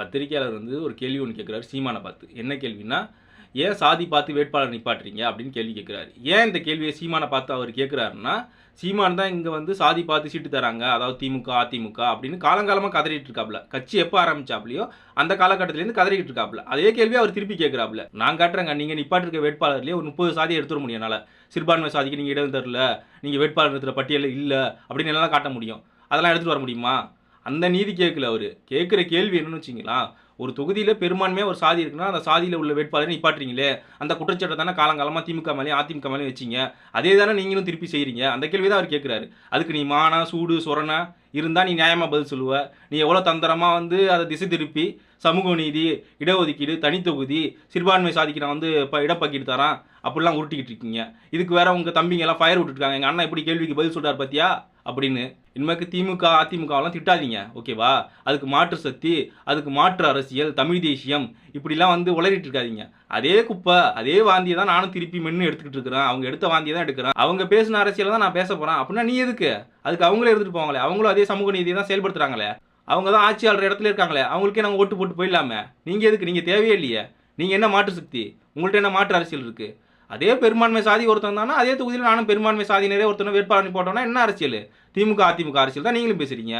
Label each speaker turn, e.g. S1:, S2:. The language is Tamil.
S1: பத்திரிக்கையாளர் வந்து ஒரு கேள்வி ஒன்று கேட்குறாரு சீமானை பார்த்து. என்ன கேள்வின்னா ஏன் சாதி பார்த்து வேட்பாளர் நிப்பாட்டுறீங்க? அப்படின்னு கேள்வி கேட்குறாரு ஏன் இந்த கேள்வியை சீமானை பார்த்து அவர் கேட்குறாருன்னா சீமான் தான் இங்கே வந்து சாதி பார்த்து சீட்டு தராங்க அதாவது திமுக அதிமுக அப்படின்னு காலங்காலமாக கதறிட்டு இருக்காப்ல. கட்சி எப்போ ஆரம்பிச்சாப்லையோ அந்த காலகட்டத்திலேருந்து கதறிட்டு இருக்காப்ல. அதே கேள்வி அவர் திருப்பி கேட்குறாப்ல நான் காட்டுறேங்க நீங்கள் நிப்பாட்டிருக்க வேட்பாளர்லேயே ஒரு முப்பது சாதி எடுத்துட முடியும் என்னால். சிறுபான்மை சாதிக்கு நீங்கள் இடம் தரல நீங்கள் வேட்பாளர் நிறுத்துற பட்டியலில் இல்லை அப்படின்னு எல்லாம் காட்ட முடியும். அதெல்லாம் எடுத்துகிட்டு வர முடியுமா? அந்த நீதி கேட்கல அவர். கேட்குற கேள்வி என்னன்னு வச்சிங்களா? ஒரு தொகுதியில் பெரும்பான்மையாக ஒரு சாதி இருக்குன்னா அந்த சாதியில் உள்ள வேட்பாளரை நிப்பாட்டுறீங்களே. அந்த குற்றச்சாட்டை தானே காலங்காலமாக திமுக மேலேயும் அதிமுக மேலேயும் வச்சிங்க. அதே தானே நீங்களும் திருப்பி செய்கிறீங்க அந்த கேள்வி தான் அவர் கேட்குறாரு. அதுக்கு நீ மானா சூடு சொரணா இருந்தால் நீ நியாயமாக பதில் சொல்லுவ. நீ எவ்வளோ தந்திரமாக வந்து அதை திசை திருப்பி சமூக நீதி இடஒதுக்கீடு தனித்தொகுதி சிறுபான்மை சாதிக்கு நான் வந்து இப்போ இடப்பக்கீடு தரேன். அப்படிலாம் உருட்டிக்கிட்டு இருக்கீங்க. இதுக்கு வேற உங்கள் தம்பிங்க எல்லாம் ஃபயர் விட்டுருக்காங்க. எங்கள் அண்ணன் எப்படி கேள்விக்கு பதில் சொல்கிறார் பார்த்தியா அப்படின்னு இனிமேக்கு திமுக அதிமுகவெல்லாம் திட்டாதீங்க. ஓகேவா? அதுக்கு மாற்று சக்தி அதுக்கு மாற்று அரசியல் தமிழ் தேசியம் இப்படிலாம் வந்து உளறிட்டு இருக்காதீங்க. அதே குப்பை அதே வாந்தியை தான் நானும் திருப்பி மென்று எடுத்துக்கிட்டு இருக்கிறேன். அவங்க எடுத்த வாந்தியை தான் எடுக்கிறேன். அவங்க பேசின அரசியல் தான் நான் பேச போகிறேன் அப்படின்னா நீ எதுக்கு? அதுக்கு அவங்களே எடுத்துகிட்டு போவாங்களே. அவங்களும் அதே சமூக நீதியை தான் செயல்படுத்துகிறாங்களே அவங்க தான் ஆட்சியாளர் இடத்துல இருக்காங்களே. அவங்களுக்கே நாங்கள் ஓட்டு போட்டு போயிடலாமே. நீங்கள் எதுக்கு? நீங்கள் தேவையே இல்லையே. நீங்கள் என்ன மாற்று சக்தி? உங்கள்கிட்ட என்ன மாற்று அரசியல் இருக்குது அதே பெரும்பான்மை சாதி ஒருத்தன் தானே அதே தொகுதியில் நானும் பெரும்பான்மை சாதியினரே ஒருத்தனை வேட்பாளர் போட்டோம்னா என்ன அரசியல்? திமுக அதிமுக அரசியல் தான் நீங்களும் பேசுறீங்க.